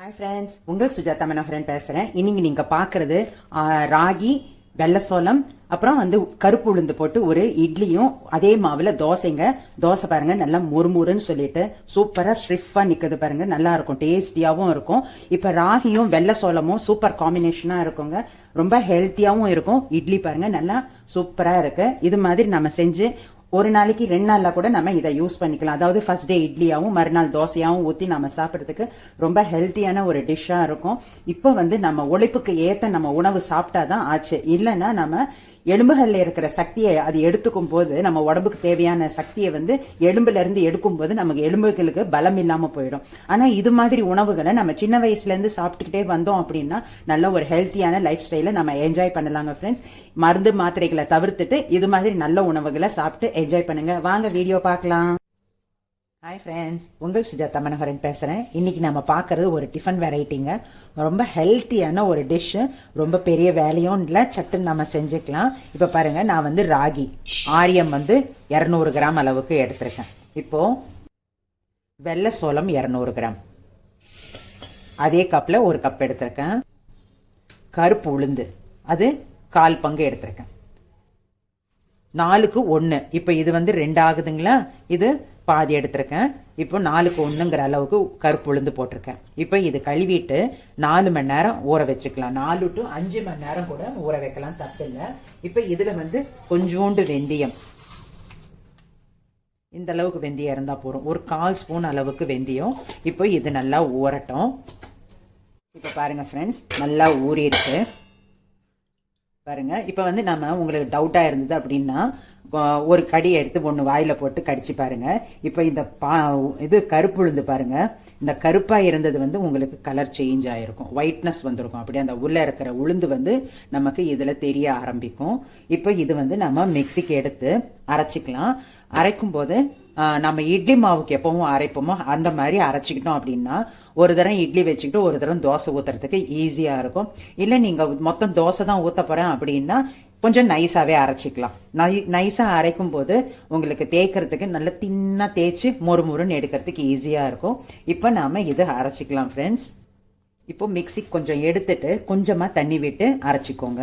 Hi friends உங்கள் சுஜாதா மனோகரன் பேசுகிறேன் இன்னைக்கு நீங்கள் பார்க்குறது ராகி வெள்ளை சோளம் அப்புறம் வந்து கருப்பு உளுந்து போட்டு ஒரு இட்லியும் அதே மாவில் தோசைங்க. தோசை பாருங்க நல்லா முறுமுறுன்னு சொல்லிட்டு சூப்பராக ஸ்ட்ரிஃபாக நிற்குது பாருங்க. நல்லா இருக்கும் டேஸ்டியாகவும் இருக்கும். இப்போ ராகியும் வெள்ளை சோளமும் சூப்பர் காம்பினேஷனாக இருக்குங்க. ரொம்ப ஹெல்த்தியாகவும் இருக்கும். இட்லி பாருங்க நல்லா சூப்பராக இருக்கு. இது மாதிரி நம்ம செஞ்சு ஒரு நாளைக்கு ரெண்டு நாளில் கூட நம்ம இதை யூஸ் பண்ணிக்கலாம். அதாவது ஃபர்ஸ்ட் டே இட்லியாகவும் மறுநாள் தோசையாகவும் ஊற்றி நம்ம சாப்பிட்றதுக்கு ரொம்ப ஹெல்த்தியான ஒரு டிஷ்ஷாக இருக்கும். இப்போ வந்து நம்ம உழைப்புக்கு ஏற்ற நம்ம உணவு சாப்பிட்டா தான் ஆச்சு. இல்லைன்னா நம்ம எலும்புகளில் இருக்கிற சக்தியை அது எடுத்துக்கும் போது நம்ம உடம்புக்கு தேவையான சக்தியை வந்து எலும்புல இருந்து எடுக்கும் போது நமக்கு எலும்புகளுக்கு பலம் இல்லாம போயிடும். ஆனா இது மாதிரி உணவுகளை நம்ம சின்ன வயசுல இருந்து சாப்பிட்டுக்கிட்டே வந்தோம் அப்படின்னா நல்ல ஒரு ஹெல்த்தியான லைஃப் ஸ்டைல நம்ம என்ஜாய் பண்ணலாங்க ஃப்ரெண்ட்ஸ் மருந்து மாத்திரைகளை தவிர்த்துட்டு இது மாதிரி நல்ல உணவுகளை சாப்பிட்டு என்ஜாய் பண்ணுங்க. வாங்க வீடியோ பார்க்கலாம். ஹாய் ஃப்ரெண்ட்ஸ் உங்கள் சுஜாதா மனோகரன் பேசுகிறேன் இன்னைக்கு நம்ம பார்க்கறது ஒரு டிஃபன் வெரைட்டிங்க ரொம்ப ஹெல்த்தியான ஒரு டிஷ்ஷு ரொம்ப பெரிய வேலையும் இல்லை சட்டுன்னு நம்ம செஞ்சுக்கலாம். இப்போ பாருங்க நான் வந்து ராகி. ஆரியம் வந்து இரநூறு கிராம் அளவுக்கு எடுத்திருக்கேன். இப்போது வெள்ளை சோளம் இரநூறு கிராம். அதே கப்பில் ஒரு கப் எடுத்திருக்கேன். கருப்பு உளுந்து. அது கால் பங்கு எடுத்திருக்கேன். நாலுக்கு ஒன்று இப்போ இது வந்து ரெண்டு ஆகுதுங்களா இது பாதி எடுத்திருக்கேன். இப்போ நாலுக்கு ஒன்றுங்கிற அளவுக்கு கருப்பு உளுந்து போட்டிருக்கேன். இப்போ இது கழுவிட்டு நாலு மணி நேரம் ஊற வச்சுக்கலாம். நாலு டு அஞ்சு மணி நேரம் கூட ஊற வைக்கலாம். தப்பில்லை இப்போ இதில் வந்து கொஞ்சோண்டு வெந்தயம். இந்த அளவுக்கு வெந்தயம் இருந்தால் போதும். ஒரு கால் ஸ்பூன் அளவுக்கு வெந்தயம். இப்போ இது நல்லா ஊறட்டும். இப்போ பாருங்கள் ஃப்ரெண்ட்ஸ் நல்லா ஊறிடுச்சு. பாருங்க. இப்போ வந்து நம்ம உங்களுக்கு டவுட்டாக இருந்தது அப்படின்னா ஒரு கடி எடுத்து ஒன்று வாயில் போட்டு கடிச்சு பாருங்கள் இப்போ இந்த பா இது கருப்பு உளுந்து பாருங்கள் இந்த கருப்பாக இருந்தது வந்து உங்களுக்கு கலர் சேஞ்ச் ஆகிருக்கும் ஒயிட்னஸ் வந்திருக்கும். அப்படியே அந்த உள்ளே இருக்கிற உளுந்து வந்து நமக்கு இதில் தெரிய ஆரம்பிக்கும். இப்போ இது வந்து நம்ம மிக்சிக்கு எடுத்து அரைச்சிக்கலாம். அரைக்கும் போது நம்ம இட்லி மாவுக்கு எப்பவும் அரைப்போமோ அந்த மாதிரி அரைச்சிக்கிட்டோம் அப்படின்னா ஒரு தரம் இட்லி வச்சுக்கிட்டு ஒரு தரம் தோசை ஊற்றுறதுக்கு ஈஸியாக இருக்கும். இல்லை நீங்கள் மொத்தம் தோசை தான் ஊற்ற போகிறேன் அப்படின்னா கொஞ்சம் நைஸாகவே அரைச்சிக்கலாம். நை நைஸாக அரைக்கும் போது உங்களுக்கு தேய்க்கிறதுக்கு நல்ல தின்னாக தேய்ச்சி மொறு மொறுன்னு எடுக்கிறதுக்கு ஈஸியாக இருக்கும். இப்போ நாம் இது அரைச்சிக்கலாம் ஃப்ரெண்ட்ஸ் இப்போ மிக்ஸி கொஞ்சம் எடுத்துட்டு கொஞ்சமாக தண்ணி விட்டு அரைச்சிக்கோங்க.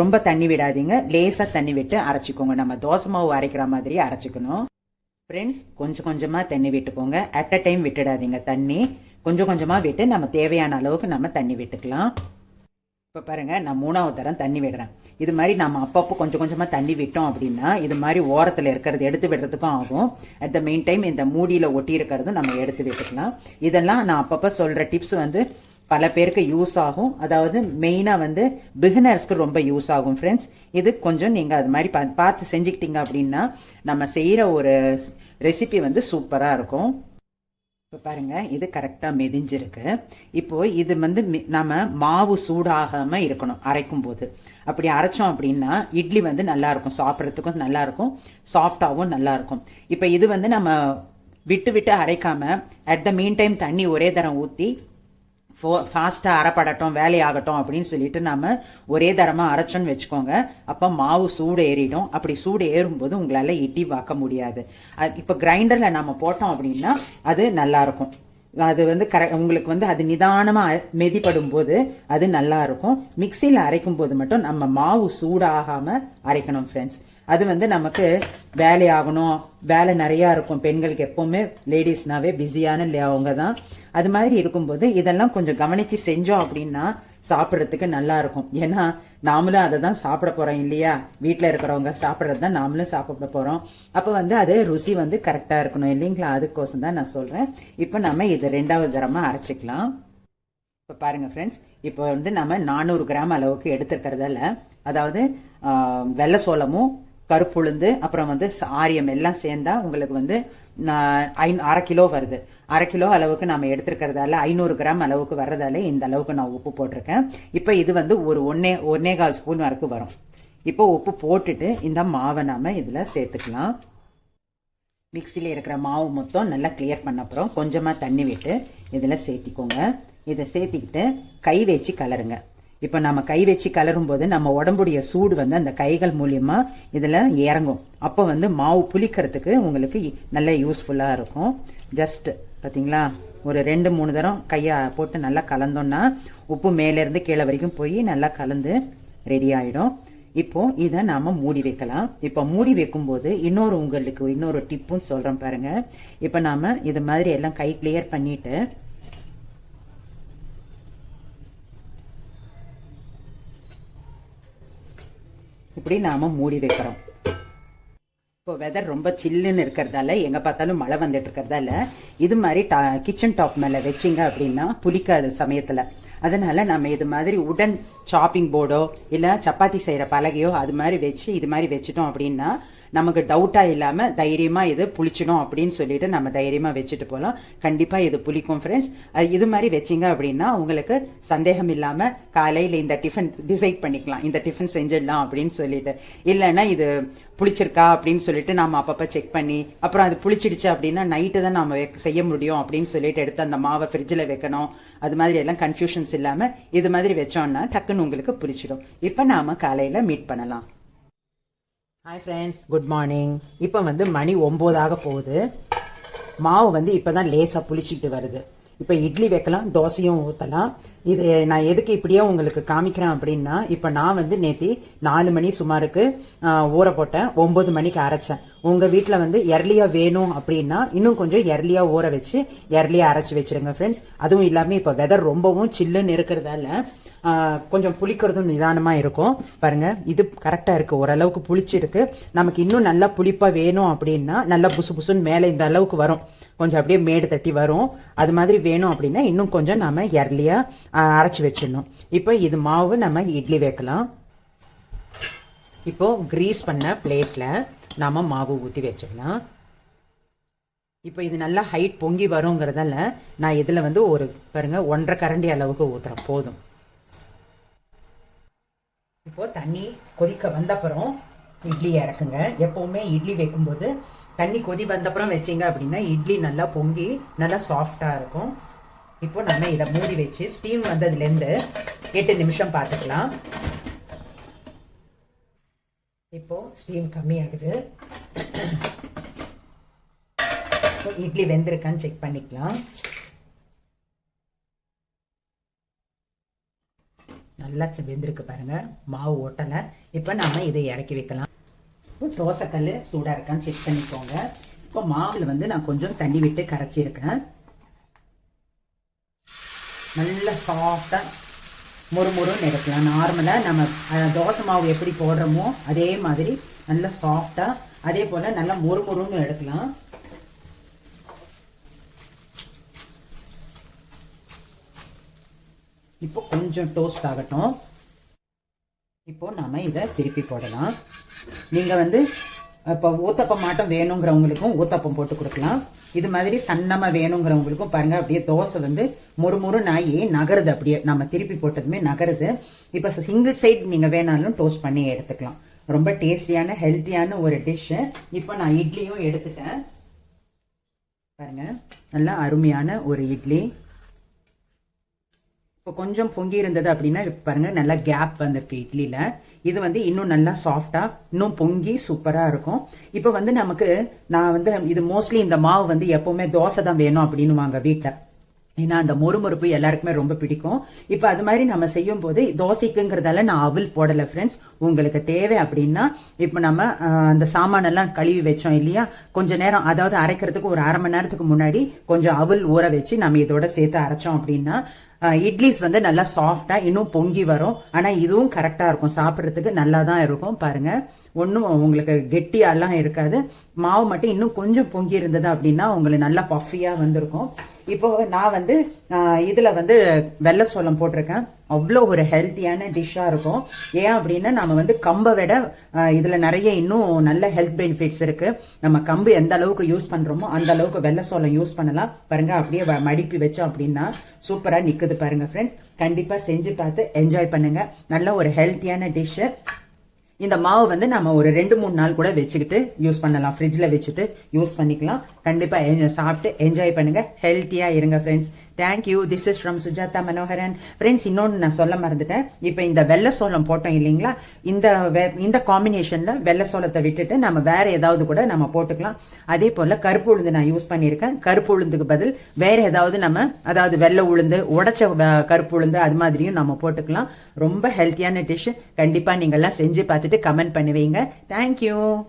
ரொம்ப தண்ணி விடாதீங்க. லேசாக தண்ணி விட்டு அரைச்சிக்கோங்க. நம்ம தோசை மாவு அரைக்கிற மாதிரி அரைச்சிக்கணும். ஃப்ரெண்ட்ஸ் கொஞ்சம் கொஞ்சமாக தண்ணி விட்டுக்கோங்க. அட் அ டைம் விட்டுடாதீங்க. தண்ணி கொஞ்சம் கொஞ்சமாக விட்டு நம்ம தேவையான அளவுக்கு நம்ம தண்ணி விட்டுக்கலாம். இப்போ பாருங்கள் நான் மூணாவது தரம் தண்ணி விடுறேன். இது மாதிரி நம்ம அப்பப்போ கொஞ்சம் கொஞ்சமாக தண்ணி விட்டோம் அப்படின்னா இது மாதிரி ஓரத்தில் இருக்கிறது எடுத்து விடுறதுக்கும் ஆகும். அட் த மெயின் டைம் இந்த மூடியில் ஒட்டி இருக்கிறதும் நம்ம எடுத்து விட்டுக்கலாம். இதெல்லாம் நான் அப்பப்போ சொல்கிற டிப்ஸ் வந்து பல பேருக்கு யூஸ் ஆகும். அதாவது மெயினாக வந்து பிகினர்ஸ்க்கு ரொம்ப யூஸ் ஆகும் ஃப்ரெண்ட்ஸ் இது கொஞ்சம் நீங்கள் அது மாதிரி பா- பார்த்து செஞ்சுக்கிட்டீங்க அப்படின்னா நம்ம செய்கிற ஒரு ரெசிபி வந்து சூப்பராக இருக்கும். இப்போ பாருங்கள் இது கரெக்டாக மெதிஞ்சிருக்கு. இப்போ இது வந்து மி- நம்ம மாவு சூடாகாமல் இருக்கணும் அரைக்கும் போது. அப்படி அரைச்சோம் அப்படின்னா இட்லி வந்து நல்லாயிருக்கும் சாப்பிட்றதுக்கும் நல்லாயிருக்கும் சாஃப்டாகவும் நல்லாயிருக்கும் இப்போ இது வந்து நம்ம விட்டு விட்டு அரைக்காம அட் த மீன் டைம் தண்ணி ஒரே தரம் ஊற்றி ஃபோ ஃபாஸ்ட்டாக அரைப்படட்டும் வேலையாகட்டும் அப்படின்னு சொல்லிட்டு நம்ம ஒரே தரமாக அரைச்சோன்னு வச்சுக்கோங்க. அப்போ மாவு சூடு ஏறிடும். அப்படி சூடு ஏறும்போது உங்களால் இட்டி வாக்க முடியாது. இப்போ கிரைண்டரில் நம்ம போட்டோம் அப்படின்னா அது நல்லா இருக்கும். அது வந்து கர உங்களுக்கு வந்து அது நிதானமாக மெதிப்படும் போது அது நல்லா இருக்கும் மிக்சியில் அரைக்கும் போது மட்டும் நம்ம மாவு சூடாகாமல் அரைக்கணும் ஃப்ரெண்ட்ஸ் அது வந்து நமக்கு வேலையாகணும் வேலை நிறையா இருக்கும். பெண்களுக்கு எப்போவுமே லேடிஸ்னாவே பிஸியான அவங்க தான் அது மாதிரி இருக்கும்போது இதெல்லாம் கொஞ்சம் கவனித்து செஞ்சோம் அப்படின்னா சாப்பிட்றதுக்கு நல்லா இருக்கும். ஏன்னா நாமளும் அதை தான் சாப்பிட போகிறோம் இல்லையா? வீட்டில் இருக்கிறவங்க சாப்பிட்றது தான் நாமளும் சாப்பிட போகிறோம் அப்போ வந்து அது ருசி வந்து கரெக்டாக இருக்கணும் இல்லைங்களா? அதுக்கோசம் தான் நான் சொல்கிறேன் இப்போ நம்ம இதை ரெண்டாவது தரமாக அரைச்சிக்கலாம். இப்போ பாருங்கள் ஃப்ரெண்ட்ஸ் இப்போ வந்து நம்ம நானூறு கிராம் அளவுக்கு எடுத்துருக்கிறதால அதாவது வெள்ளை சோளமும் கருப்புளுந்து அப்புறம் வந்து ஆரியம் எல்லாம் சேர்ந்தா உங்களுக்கு வந்து நான் அரை கிலோ வருது. அரை கிலோ அளவுக்கு நம்ம எடுத்துருக்கிறதால ஐநூறு கிராம் அளவுக்கு வர்றதால இந்த அளவுக்கு நான் உப்பு போட்டிருக்கேன். இப்போ இது வந்து ஒரு ஒன்னே ஒன்னே கால் ஸ்பூன் வரைக்கும் வரும். இப்போ உப்பு போட்டுட்டு இந்த மாவை நாம இதில் சேர்த்துக்கலாம். மிக்சியில் இருக்கிற மாவு மொத்தம் நல்லா கிளியர் பண்ண அப்புறம் கொஞ்சமாக தண்ணி விட்டு இதில் சேர்த்திக்கோங்க. இதை சேர்த்திக்கிட்டு கை வச்சு கலருங்க. இப்போ நம்ம கை வச்சு கலரும் போது நம்ம உடம்புடைய சூடு வந்து அந்த கைகள் மூலியமா இதில் இறங்கும். அப்போ வந்து மாவு புளிக்கிறதுக்கு உங்களுக்கு நல்ல யூஸ்ஃபுல்லாக இருக்கும். ஜஸ்ட் பார்த்தீங்களா ஒரு ரெண்டு மூணு தரம் கையை போட்டு நல்லா கலந்தோன்னா உப்பு மேலேருந்து கீழே வரைக்கும் போய் நல்லா கலந்து ரெடி ஆகிடும் இப்போ இதை நாம மூடி வைக்கலாம். இப்போ மூடி வைக்கும்போது இன்னொரு உங்களுக்கு இன்னொரு டிப்பும் சொல்கிறேன் பாருங்க. இப்போ நாம் இது மாதிரி எல்லாம் கை கிளியர் பண்ணிட்டு இப்படி நாம மூடி வைக்கிறோம். இப்போ வெதர் ரொம்ப சில்லுன்னு இருக்கிறதால எங்கே பார்த்தாலும் மழை வந்துட்டு இருக்கிறதால இது மாதிரி டா கிச்சன் டாப் மேலே வச்சிங்க அப்படின்னா புளிக்காது சமயத்தில். அதனால நம்ம இது மாதிரி உடன் சாப்பிங் போர்டோ இல்லை சப்பாத்தி செய்கிற பலகையோ அது மாதிரி வச்சு இது மாதிரி வச்சுட்டோம் அப்படின்னா நமக்கு டவுட்டாக இல்லாமல் தைரியமாக இது புளிச்சிடும் அப்படின்னு சொல்லிட்டு நம்ம தைரியமாக வச்சுட்டு போகலாம் கண்டிப்பாக இது புளிக்கும் ஃப்ரெண்ட்ஸ் இது மாதிரி வச்சிங்க அப்படின்னா உங்களுக்கு சந்தேகம் இல்லாமல் காலையில் இந்த டிஃபன் டிசைட் பண்ணிக்கலாம். இந்த டிஃபன் செஞ்சிடலாம் அப்படின்னு சொல்லிட்டு. இல்லைன்னா இது புளிச்சிருக்கா அப்படின்னு சொல்லிட்டு நாம் அப்பப்போ செக் பண்ணி அப்புறம் அது புளிச்சிடுச்சு அப்படின்னா நைட்டு தான் நம்ம செய்ய முடியும் அப்படின்னு சொல்லிட்டு எடுத்து அந்த மாவை ஃப்ரிட்ஜில் வைக்கணும். அது மாதிரி எல்லாம் கன்ஃபியூஷன்ஸ் இல்லாமல் இது மாதிரி வச்சோம்னா டக்குன்னு உங்களுக்கு புளிச்சிடும். இப்போ நாம் காலையில் மீட் பண்ணலாம். ஹாய் ஃப்ரெண்ட்ஸ் குட் மார்னிங் இப்போ வந்து மணி ஒம்போதாக போகுது. மாவு வந்து இப்போ தான் லேசாக புளிச்சிக்கிட்டு வருது. இப்போ இட்லி வைக்கலாம் தோசையும் ஊற்றலாம் இது நான் எதுக்கு இப்படியே உங்களுக்கு காமிக்கிறேன் அப்படின்னா இப்போ நான் வந்து நேத்தி நாலு மணி சுமாருக்கு ஊற போட்டேன் ஒம்பது மணிக்கு அரைச்சேன். உங்கள் வீட்டில் வந்து எர்லியாக வேணும் அப்படின்னா இன்னும் கொஞ்சம் எர்லியாக ஊற வச்சு எர்லியாக அரைச்சி வச்சுருங்க ஃப்ரெண்ட்ஸ் அதுவும் இல்லாமல் இப்போ வெதர் ரொம்பவும் சில்லுன்னு இருக்கிறதால கொஞ்சம் புளிக்கிறதும் நிதானமாக இருக்கும். பாருங்கள் இது கரெக்டாக இருக்குது ஓரளவுக்கு புளிச்சிருக்கு. நமக்கு இன்னும் நல்லா புளிப்பாக வேணும் அப்படின்னா நல்லா புசு புசுன்னு மேலே இந்த அளவுக்கு வரும். கொஞ்சம் அப்படியே மேடு தட்டி வரும். அது மாதிரி வேணும் அப்படின்னா இன்னும் கொஞ்சம் நம்ம எர்லியாக அரைச்சி வச்சிடணும். இப்போ இது மாவு நம்ம இட்லி வைக்கலாம். இப்போ கிரீஸ் பண்ண பிளேட்டில் நாம் மாவு ஊற்றி வச்சிடலாம். இப்போ இது நல்லா ஹைட் பொங்கி வருங்கிறதால நான் இதில் வந்து ஒரு பாருங்க ஒன்றரை கரண்டி அளவுக்கு ஊற்றுறேன் போதும். இப்போ தண்ணி கொதிக்க வந்தப்புறம் இட்லி இறக்குங்க. எப்பவுமே இட்லி வைக்கும்போது தண்ணி கொதி வந்தப்புறம் வச்சிங்க அப்படின்னா இட்லி நல்லா பொங்கி நல்லா சாஃப்டாக இருக்கும். இப்போ நம்ம இதை மூடி வச்சு ஸ்டீம் வந்ததுலேருந்து எட்டு நிமிஷம் பார்த்துக்கலாம். இப்போ ஸ்டீம் கம்மியாகுது. இட்லி வெந்திருக்கான்னு செக் பண்ணிக்கலாம். நல்லா வெந்திருக்கு பாருங்க. மாவு ஓட்டலை. இப்போ நாம இதை இறக்கி வைக்கலாம். தோசைக்கல் சூடாக இருக்கான்னு செக் பண்ணிக்கோங்க. இப்போ மாவில் வந்து நான் கொஞ்சம் தண்ணி விட்டு கரைச்சிருக்கேன் நல்ல சாஃப்டாக முறுமுறுன்னு எடுக்கலாம். நார்மலாக நம்ம தோசை மாவு எப்படி போடுறோமோ அதே மாதிரி நல்லா சாஃப்டாக அதே போல் நல்லா முறுமுறுன்னு எடுக்கலாம். இப்போ கொஞ்சம் டோஸ்ட் ஆகட்டும். இப்போ நாம இதை திருப்பி போடலாம். நீங்கள் வந்து இப்போ ஊத்தப்பம் மாட்டம் வேணுங்கிறவங்களுக்கும் ஊத்தப்பம் போட்டு கொடுக்கலாம். இது மாதிரி சன்னமாக வேணுங்கிறவங்களுக்கும் பாருங்க அப்படியே தோசை வந்து முறுமுறு நாயி நகருது அப்படியே. நம்ம திருப்பி போட்டதுமே நகருது. இப்போ சிங்கிள் சைட் நீங்கள் வேணாலும் டோஸ்ட் பண்ணி எடுத்துக்கலாம். ரொம்ப டேஸ்டியான ஹெல்த்தியான ஒரு டிஷ்ஷு இப்போ நான் இட்லியும் எடுத்துட்டேன். பாருங்க நல்லா அருமையான ஒரு இட்லி. இப்போ கொஞ்சம் பொங்கி இருந்தது அப்படின்னா பாருங்க நல்லா கேப் வந்திருக்கு இட்லியில் இது வந்து இன்னும் நல்லா சாஃப்டாக இன்னும் பொங்கி சூப்பராக இருக்கும். இப்போ வந்து நமக்கு நான் வந்து இது மோஸ்ட்லி இந்த மாவு வந்து எப்போவுமே தோசை தான் வேணும் அப்படின்னு வாங்க வீட்டில் ஏன்னா அந்த மொறுமொறுப்பு எல்லாருக்குமே ரொம்ப பிடிக்கும். இப்போ அது மாதிரி நம்ம செய்யும் போது தோசைக்குங்கிறதால நான் அவல் போடலை ஃப்ரெண்ட்ஸ் உங்களுக்கு தேவை அப்படின்னா இப்போ நம்ம அந்த சாமானெல்லாம் கழுவி வச்சோம் இல்லையா? கொஞ்ச நேரம் அதாவது அரைக்கிறதுக்கு ஒரு அரை மணி நேரத்துக்கு முன்னாடி கொஞ்சம் அவல் ஊற வச்சு நம்ம இதோட சேர்த்து அரைச்சோம் அப்படின்னா இட்லிஸ் வந்து நல்லா சாஃப்டாக இன்னும் பொங்கி வரும். ஆனால் இதுவும் கரெக்டாக இருக்கும். சாப்பிட்றதுக்கு நல்லா தான் இருக்கும். பாருங்க. ஒன்றும் உங்களுக்கு கெட்டியாலாம் இருக்காது. மாவு மட்டும் இன்னும் கொஞ்சம் பொங்கி இருந்தது அப்படின்னா உங்களுக்கு நல்லா பஃபியாக வந்திருக்கும். இப்போ நான் வந்து இதில் வந்து வெள்ளை சோளம் போட்டிருக்கேன். அவ்வளோ ஒரு ஹெல்த்தியான டிஷ்ஷாக இருக்கும். ஏன் அப்படின்னா நம்ம வந்து கம்பை விட இதில் நிறைய இன்னும் நல்ல ஹெல்த் பெனிஃபிட்ஸ் இருக்குது நம்ம கம்பு எந்த அளவுக்கு யூஸ் பண்ணுறோமோ அந்த அளவுக்கு வெள்ளை சோளம் யூஸ் பண்ணலாம். பாருங்கள் அப்படியே மடிப்பி வச்சோம் அப்படின்னா சூப்பராக நிற்குது பாருங்கள் ஃப்ரெண்ட்ஸ் கண்டிப்பாக செஞ்சு பார்த்து என்ஜாய் பண்ணுங்கள் நல்ல ஒரு ஹெல்த்தியான டிஷ்ஷு இந்த மாவு வந்து நம்ம ஒரு ரெண்டு மூணு நாள் கூட வச்சுக்கிட்டு யூஸ் பண்ணலாம். ஃப்ரிட்ஜில் வச்சுட்டு யூஸ் பண்ணிக்கலாம். கண்டிப்பாக சாப்பிட்டு என்ஜாய் பண்ணுங்கள் ஹெல்த்தியாக இருங்க friends thank you this is from Sujatha Manoharan friends இன்னொன்று நான் சொல்ல மறந்துட்டேன். இப்போ இந்த வெள்ளை சோளம் போட்டோம் இல்லைங்களா? இந்த வெ- இந்த காம்பினேஷனில் வெள்ளை சோளத்தை விட்டுட்டு நம்ம வேற ஏதாவது கூட நம்ம போட்டுக்கலாம். அதே போல் கருப்பு உளுந்து நான் யூஸ் பண்ணியிருக்கேன். கருப்பு உளுந்துக்கு பதில் வேற ஏதாவது நம்ம அதாவது வெள்ளை உளுந்து உடைச்ச வ- கருப்பு உளுந்து அது மாதிரியும் நம்ம போட்டுக்கலாம். ரொம்ப ஹெல்த்தியான டிஷ் கண்டிப்பாக நீங்கள்லாம் செஞ்சு பார்த்துட்டு கமெண்ட் பண்ணுவீங்க. தேங்க்யூ